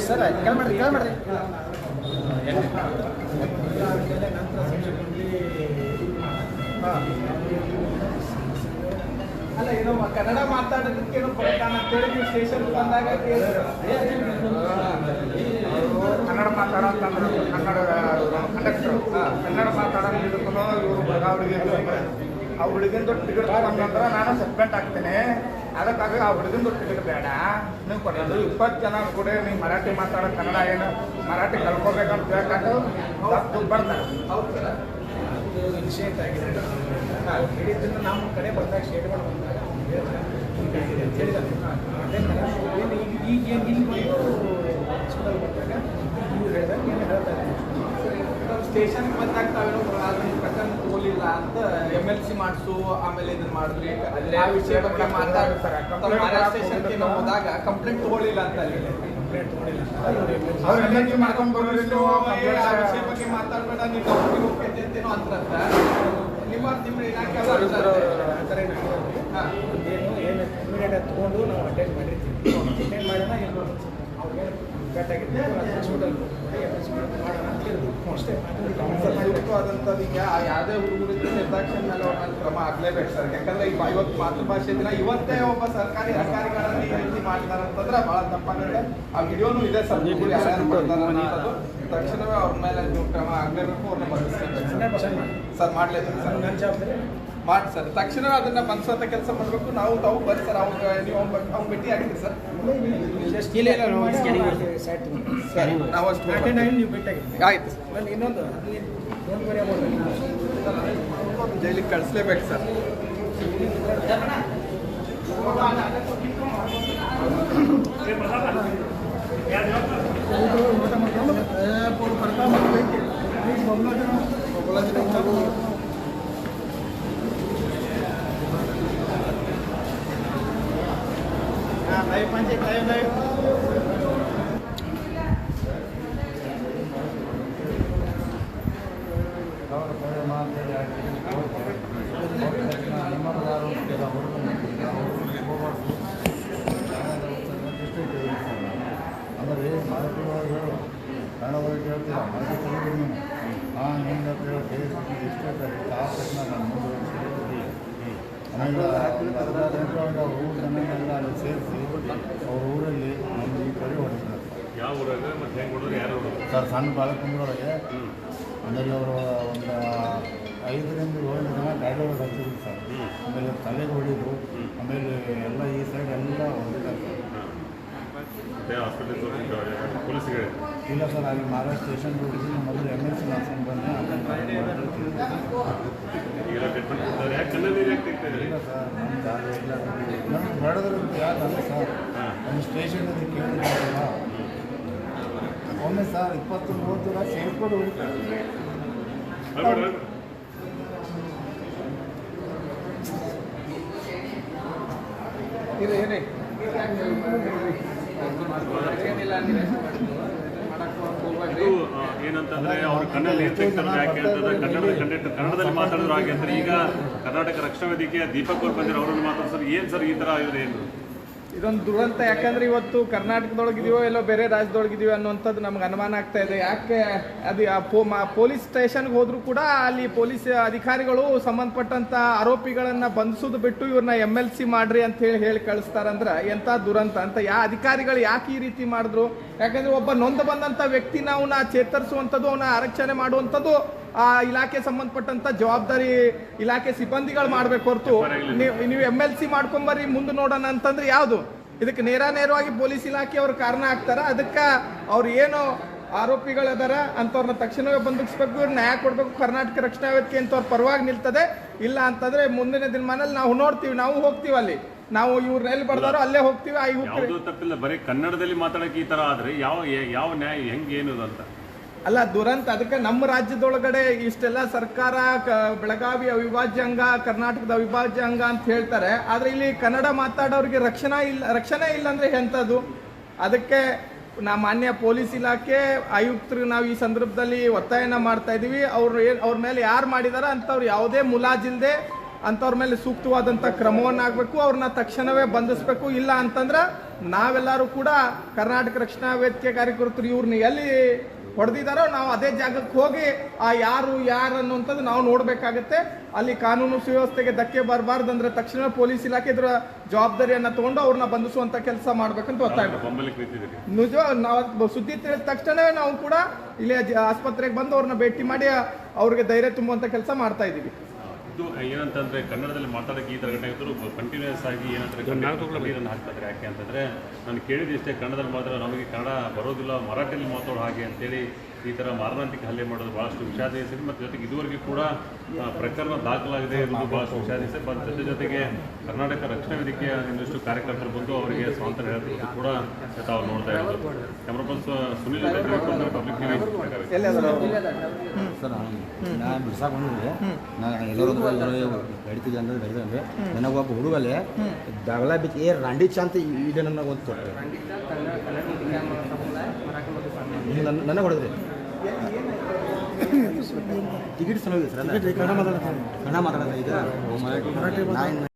Sir ಕೇಳ್ ಮಾಡ್ರಿ ಕೇಳ್ ಮಾಡ್ರಿ ಅಲ್ಲ ಏನೋ ಕನ್ನಡ ಮಾತಾಡೋದಕ್ಕೆ ಏನೋ ಕೊಡ್ತಾನ ಅಂತೇಳಿ ನೀವು ಸ್ಟೇಷನ್ ಬಂದಾಗ. ಕನ್ನಡ ಮಾತಾಡೋಂತಂದ್ರೆ ಕನ್ನಡ ಕಂಡಕ್ಟರ್ ಕನ್ನಡ ಮಾತಾಡೋದು ಇದಕ್ಕೂ ಇವರು ಬೆಳಗಾವಿಗೆ ಆ ಹುಡುಗಿಂದು ಟಿಕೆಟ್ ತಗೊಂಡ್ರ ನಾನು ಸಸ್ಪೆಂಡ್ ಆಗ್ತೇನೆ. ಅದಕ್ಕಾಗಿ ಆ ಹುಡುಗಿಂದು ಟಿಕೆಟ್ ಬೇಡ. ನೀವು ಕೊಡೋದು ಇಪ್ಪತ್ತು ಜನ ಕೂಡ ನೀವು ಮರಾಠಿ ಮಾತಾಡೋ ಕನ್ನಡ ಏನು, ಮರಾಠಿ ಕಲ್ಕೋಬೇಕಂತ ಬೇಕಾದ್ರೆ ದುಡ್ಡು ಬರ್ತಾರೆ. ಹೌದು. ಸರ್ ಇದು ಇನಿಷಿಯೇಟ್ ಆಗಿದೆ ನಾವು ಹೇಳಿದ್ದನ್ನು ನಮ್ಮ ಕಡೆ ಬಂದಾಗ ಶೇಡ್ ಬಂದಾಗ ಈಗ ಹೇಳಿದಾಗ ಏನು ಹೇಳ್ತಾ ಇದ್ದೀನಿ ಸ್ಟೇಷನ್ ಬಂದಾಗ ತಾವೇನೋ ಅದನ್ನ ಪ್ರಕರಣ ತಗೋಲಿಲ್ಲ ಅಂತ ಎಂ ಎಲ್ ಸಿ ಮಾಡಿಸು ಆಮೇಲೆ ಇದನ್ನ ಮಾಡಿದ್ರಿ. ಅಲ್ಲೇ ಆ ವಿಷಯ ಬಗ್ಗೆ ಮಾತಾಡ್ತಾರೆ ಸ್ಟೇಷನ್ಗೆ ನಾವು ಹೋದಾಗ ಕಂಪ್ಲೇಂಟ್ ತಗೊಳ್ಳಿಲ್ಲ ಅಂತ ಅಲ್ಲಿ. ಕಂಪ್ಲೇಂಟ್ ತಗೊಳ್ಳಿಲ್ಲ. ಅವ್ರು ಎಲ್ಲಿ ಮಾಡ್ಕೊಂಡು ಬರೋದಿಲ್ಲ ಆ ವಿಷಯ ಬಗ್ಗೆ ಮಾತಾಡ್ಬೇಡ ನೀವು ನೌಕರಿ ಹೋಗ್ತೈತೆ ಅಂತೇನೋ ಅಂತಾರಂತ ನಿಮ್ಮ ನಿಮ್ಮ ಇಲಾಖೆ. ಏನು ಏನು ತೊಗೊಂಡು ನಾವು ಅಟೆಂಡ್ ಮಾಡಿರ್ತೀವಿ. ಅಟೆಂಡ್ ಮಾಡೋಣ ಏನು ಅವ್ರಿಗೆ ಕಟ್ಟಾಗಿರ್ತೀವಿ ಹಾಸ್ಪಿಟಲ್ ಮಾಡೋಣ ಅಂತ ಹೇಳಿದ್ರು ಅಷ್ಟೇ. ಸೂಕ್ತವಾದಂಥದ್ದು ಈಗ ಯಾವುದೇ ಹುಡುಗರಿಗೆ ನಿರ್ದಾಕ್ಷಿಣ್ಯ ಮೇಲೆ ಅವ್ರ ಕ್ರಮ ಆಗ್ಲೇಬೇಕು ಸರ್. ಯಾಕಂದ್ರೆ ಈಗ ಇವತ್ತು ಮಾತೃಭಾಷೆ ದಿನ ಇವತ್ತೇ ಒಬ್ಬ ಸರ್ಕಾರಿ ಅಧಿಕಾರಿಗಳನ್ನ ಈ ರೀತಿ ಮಾಡ್ತಾರೆ ಅಂತಂದ್ರೆ ಬಹಳ ತಪ್ಪಾಗುತ್ತೆ. ಆ ವಿಡಿಯೋನು ಇದೆ ಸರ್. ಹುಡುಗರು ಯಾರ್ಯಾರು ಮಾಡ್ತಾರೆ ಅನ್ನೋದು ತಕ್ಷಣವೇ ಅವ್ರ ಮೇಲೆ ನೀವು ಕ್ರಮ ಆಗ್ಲೇಬೇಕು ಅವ್ರನ್ನ ಬಂಧಿಸ್ಲೇಬೇಕು ಸರ್. ಮಾಡ್ಲೇಬೇಕು ಸರ್. ನನ್ನ ಜವಾಬ್ದಾರಿ ಮಾಡಿ ಸರ್ ತಕ್ಷಣ ಅದನ್ನ ಬಂಧಿಸುವಂತ ಕೆಲಸ ಮಾಡಬೇಕು. ನಾವು ತಾವು ಬರ್ರಿ ಸರ್ ಅವ್ರ ನೀವು ಅವ್ನ ಭೇಟಿ ಆಗಿದ್ದೀರಿ ಸರ್. ಸರ್ ಇಲ್ಲ ನಾವು ಜೈಲಿಗೆ ಸರಿ ನಾವು ಅಷ್ಟು ನೀವು ಭೇಟಿಯಾಗಿರ್ತೀವಿ ಆಯ್ತು ಸರ್ ನಾನು ಇನ್ನೊಂದು ಜೈಲಿಗೆ ಕಳಿಸ್ಲೇಬೇಕು sir. Live Live, Panchik, live, live. ಅವ್ರ ಊರ ಜನನೆಲ್ಲ ಅಲ್ಲಿ ಸೇರಿಸಿ ಅವ್ರ ಊರಲ್ಲಿ ನಮ್ಗೆ ಈ ಕಡೆ ಯಾವ ಊರಾಗ ಮತ್ತೆ ಹೆಂಗೆ ಯಾರು ಸರ್ ಸಣ್ಣ ಬಾಲಕಂದ್ರೊಳಗೆ ಆಮೇಲೆ ಅವರು ಒಂದು ಐದರಿಂದ ಏಳು ಜನ ಗಾಡಿ ಒಳಗೆ ಸರ್. ಆಮೇಲೆ ತಲೆಗೆ ಹೊಡಿದ್ರು. ಆಮೇಲೆ ಎಲ್ಲ ಈ ಸೈಡ್ ಎಲ್ಲ ಹೊಡಿತಾರೆ ಸರ್. ಮತ್ತೆ ಹಾಸ್ಪಿಟಲ್ ಪೊಲೀಸ್ಗೆ ಇಲ್ಲ ಸರ್ ಅಲ್ಲಿ ಮಹಾರಾಷ್ಟ್ರ ಸ್ಟೇಷನ್ ಹೋಗಿದ್ದು ಮೊದಲು ಎಂ ಎಲ್ ಸಿ ಮಾಡ್ಕೊಂಡು ಬಂದೆ ಟ್ರೀಟ್ಮೆಂಟ್ ಕೊಡ್ತಾರೆ. ಯಾಕೆ ಕಣ್ಣಲ್ಲಿ ಯಾಕೆ ತೆಗ್ತಾ ಇಲ್ಲ ಸರ್ ನಮ್ಮ ದಾರಿ ಇಲ್ಲ. ನಮ್ಗೆ ಬೇಡದ್ರಿಂದ ಯಾಕಲ್ಲ ಸರ್. ನಮ್ಮ ಸ್ಟೇಷನಲ್ಲಿ ಕೇಳಿದ್ರಲ್ಲ ಒಮ್ಮೆ ಸರ್ ಇಪ್ಪತ್ತು ಮೂವತ್ತು ಲಕ್ಷ ಸೇರ್ಕೊಂಡು ಹೋಗ್ತಾರೆ. ಇದು ಆ, ಏನಂತಂದ್ರೆ ಅವ್ರ ಕಣ್ಣಲ್ಲಿ ಏನ್ ಯಾಕೆ ಅಂತಂದ್ರೆ ಕನ್ನಡದ ಕಂಟೆಂಟ್ ಕನ್ನಡದಲ್ಲಿ ಮಾತಾಡಿದ್ರು ಹಾಗೆ ಅಂದ್ರೆ ಈಗ ಕರ್ನಾಟಕ ರಕ್ಷಣಾ ವೇದಿಕೆಯ ದೀಪಕ್ ಅವ್ರು ಬಂದಿರೋ ಅವ್ರನ್ನ ಮಾತಾಡ್ತಾರೆ ಏನ್ ಸರ್ ಈ ತರ ಇವ್ರು ಏನು ಇದೊಂದು ದುರಂತ. ಯಾಕಂದ್ರೆ ಇವತ್ತು ಕರ್ನಾಟಕದೊಳಗಿದೀವೋ ಎಲ್ಲೋ ಬೇರೆ ರಾಜ್ಯದೊಳಗಿದೀವೋ ಅನ್ನೋಂಥದ್ದು ನಮ್ಗೆ ಅನುಮಾನ ಆಗ್ತಾ ಇದೆ. ಯಾಕೆ ಅದು ಆ ಪೋ ಪೊಲೀಸ್ ಸ್ಟೇಷನ್ಗೆ ಹೋದರೂ ಕೂಡ ಅಲ್ಲಿ ಪೊಲೀಸ್ ಅಧಿಕಾರಿಗಳು ಸಂಬಂಧಪಟ್ಟಂತ ಆರೋಪಿಗಳನ್ನು ಬಂಧಿಸೋದು ಬಿಟ್ಟು ಇವ್ರನ್ನ ಎಂ ಎಲ್ ಸಿ ಮಾಡ್ರಿ ಅಂತ ಹೇಳಿ ಹೇಳಿ ಕಳಿಸ್ತಾರಂದ್ರೆ ಎಂತ ದುರಂತ ಅಂತ. ಯಾ ಅಧಿಕಾರಿಗಳು ಯಾಕೆ ಈ ರೀತಿ ಮಾಡಿದ್ರು? ಯಾಕಂದ್ರೆ ಒಬ್ಬ ನೊಂದು ಬಂದಂತ ವ್ಯಕ್ತಿನ ಅವನ ಚೇತರಿಸುವಂಥದ್ದು ಅವನ ಆರಕ್ಷಣೆ ಮಾಡುವಂಥದ್ದು ಆ ಇಲಾಖೆ ಸಂಬಂಧಪಟ್ಟಂತ ಜವಾಬ್ದಾರಿ ಇಲಾಖೆ ಸಿಬ್ಬಂದಿಗಳು ಮಾಡ್ಬೇಕು ಹೊರತು. ನೀವು ನೀವು ಎಂ ಎಲ್ ಸಿ ಮಾಡ್ಕೊಂಬರಿ ಮುಂದೆ ನೋಡೋಣ ಅಂತಂದ್ರೆ ಯಾವುದು? ಇದಕ್ಕೆ ನೇರ ನೇರವಾಗಿ ಪೊಲೀಸ್ ಇಲಾಖೆ ಇಲಾಖೆಯವರು ಕಾರಣ ಆಗ್ತಾರ? ಅದಕ್ಕೆ ಅವ್ರು ಏನು ಆರೋಪಿಗಳದಾರ ಅಂತವ್ರನ್ನ ತಕ್ಷಣವೇ ಬಂಧಿಸ್ಬೇಕು ಇವ್ರು ನ್ಯಾಯ ಕೊಡಬೇಕು, ಕರ್ನಾಟಕ ರಕ್ಷಣಾ ವೇದಿಕೆ ಅಂತವ್ರ ಪರವಾಗಿ ನಿಲ್ತದೆ. ಇಲ್ಲ ಅಂತಂದ್ರೆ ಮುಂದಿನ ದಿನಮಾನಲ್ಲಿ ನಾವು ನೋಡ್ತೀವಿ, ನಾವು ಹೋಗ್ತೀವಿ ಅಲ್ಲಿ. ನಾವು ಇವ್ರನ್ನ ಎಲ್ಲಿ ಬರ್ದಾರೋ ಅಲ್ಲೇ ಹೋಗ್ತೀವಿ ಯಾವುದೂ ತಪ್ಪಿಲ್ಲ, ಬರೀ ಕನ್ನಡದಲ್ಲಿ ಮಾತಾಡಕ್ಕೆ ಈ ತರ ಆದ್ರೆ ಯಾವ ಯಾವ ನ್ಯಾಯ ಹೆಂಗೇನು ಅಂತ? ಅಲ್ಲ, ದುರಂತ, ಅದಕ್ಕೆ ನಮ್ಮ ರಾಜ್ಯದೊಳಗಡೆ ಇಷ್ಟೆಲ್ಲ ಸರ್ಕಾರ ಬೆಳಗಾವಿ ಅವಿಭಾಜ್ಯ ಅಂಗ, ಕರ್ನಾಟಕದ ಅವಿಭಾಜ್ಯ ಅಂಗ ಅಂತ ಹೇಳ್ತಾರೆ. ಆದ್ರೆ ಇಲ್ಲಿ ಕನ್ನಡ ಮಾತಾಡೋರಿಗೆ ರಕ್ಷಣಾ ಇಲ್ಲ, ರಕ್ಷಣೆ ಇಲ್ಲ ಅಂದ್ರೆ ಎಂಥದ್ದು ಅದಕ್ಕೆ ನಾ ಮಾನ್ಯ ಪೊಲೀಸ್ ಇಲಾಖೆ, ಆಯುಕ್ತರು ನಾವು ಈ ಸಂದರ್ಭದಲ್ಲಿ ಒತ್ತಾಯನ ಮಾಡ್ತಾ ಇದೀವಿ ಅವ್ರು ಏನು ಅವ್ರ ಮೇಲೆ ಯಾರು ಮಾಡಿದಾರ ಅಂತವ್ರು ಯಾವುದೇ ಮುಲಾಜಿಲ್ದೆ ಅಂಥವ್ರ ಮೇಲೆ ಸೂಕ್ತವಾದಂಥ ಕ್ರಮವನ್ನಾಗಬೇಕು ಅವ್ರನ್ನ ತಕ್ಷಣವೇ ಬಂಧಿಸಬೇಕು. ಇಲ್ಲ ಅಂತಂದ್ರೆ ನಾವೆಲ್ಲರೂ ಕೂಡ ಕರ್ನಾಟಕ ರಕ್ಷಣಾ ವೇದಿಕೆ ಕಾರ್ಯಕರ್ತರು ಇವ್ರನ್ನ ಎಲ್ಲಿ ಹೊಡೆದಿದ್ದಾರೋ ನಾವು ಅದೇ ಜಾಗಕ್ಕೆ ಹೋಗಿ ಆ ಯಾರು ಯಾರು ಅನ್ನುವಂಥದ್ದು ನಾವು ನೋಡಬೇಕಾಗತ್ತೆ. ಅಲ್ಲಿ ಕಾನೂನು ಸುವ್ಯವಸ್ಥೆಗೆ ಧಕ್ಕೆ ಬರಬಾರ್ದು ಅಂದ್ರೆ ತಕ್ಷಣ ಪೊಲೀಸ್ ಇಲಾಖೆ ಇದರ ಜವಾಬ್ದಾರಿಯನ್ನು ತಗೊಂಡು ಅವ್ರನ್ನ ಬಂಧಿಸುವಂತ ಕೆಲಸ ಮಾಡ್ಬೇಕಂತ ಒತ್ತಾಯ ನಿಜ ನಾವು ಸುದ್ದಿ ತಿಳಿದ ತಕ್ಷಣವೇ ನಾವು ಕೂಡ ಇಲ್ಲಿ ಆಸ್ಪತ್ರೆಗೆ ಬಂದು ಅವ್ರನ್ನ ಭೇಟಿ ಮಾಡಿ ಅವ್ರಿಗೆ ಧೈರ್ಯ ತುಂಬುವಂತ ಕೆಲಸ ಮಾಡ್ತಾ ಇದ್ದೀವಿ. ಇದು ಏನಂತಂದ್ರೆ ಕನ್ನಡದಲ್ಲಿ ಮಾತಾಡಕ್ಕೆ ಈ ತರ ಘಟನೆ ಇದ್ರು ಕಂಟಿನ್ಯೂಸ್ ಆಗಿ ಏನಂತಾರೆ ನೀರನ್ನು ಹಾಕ್ತಾರೆ ಯಾಕೆ ಅಂತಂದ್ರೆ ನಾನು ಕೇಳಿದಿಷ್ಟೇ ಕನ್ನಡದಲ್ಲಿ ಮಾತ್ರ ನಮಗೆ ಕನ್ನಡ ಬರೋದಿಲ್ಲ ಮರಾಠಿಯಲ್ಲಿ ಮಾತಾಡೋ ಹಾಗೆ ಅಂತೇಳಿ ಈ ತರ ಮಾರಣಾಂತಿಕ ಹಲ್ಲೆ ಮಾಡೋದು ಬಹಳಷ್ಟು ಹೆಸರು ಮತ್ತು ಜೊತೆಗೆ ಇದುವರೆಗೂ ಕೂಡ ಪ್ರಕರಣ ದಾಖಲಾಗಿದೆ ಭಾಳಷ್ಟು ಬಹಳಷ್ಟು ವಿಷಾದಿಸಿದೆ ಮತ್ತು ಜೊತೆ ಜೊತೆಗೆ ಕರ್ನಾಟಕ ರಕ್ಷಣಾ ವೇದಿಕೆಯ ಇನ್ನಷ್ಟು ಕಾರ್ಯಕರ್ತರು ಬಂದು ಅವರಿಗೆ ಸ್ವಾತಂತ್ರ್ಯ ಹೇಳಿದ್ರು ಕೂಡ ತಾವು ನೋಡ್ತಾ ಇದ್ದಾರೆ camera person Sunil public TV Belagavi. ಎಲ್ಲಿ ಅದಾರ ಸರ್ ನಾ ಬಿಡ್ಸಾಕ್ ಬಂದಿದ್ದೆ. ನಾ ಎಲ್ಲರೂ ಗಡಿತಿದ್ದೆ ಅಂದ್ರೆ ಬೆಳೆದಂದ್ರೆ ಅಂದ್ರೆ ನನಗೆ ಒಬ್ಬ ಹುಡುಗಲ್ಲಿ ಬಾಗಲ ಬಿಚ್ಚಿ ಏ ರಾಂಡಿ ಚಾಂತ ಇದೆ ನನಗೆ ಗೊತ್ತು ನನ್ನ ನನಗೆ ಹೊಡೆದ್ರಿ ಟಿಕೆಟ್ ಸಲ ಸರ್ ಕನ್ನಡ ಮಾತಾಡೋದು ಕನ್ನಡ ಮಾತಾಡೋದು ಈಗ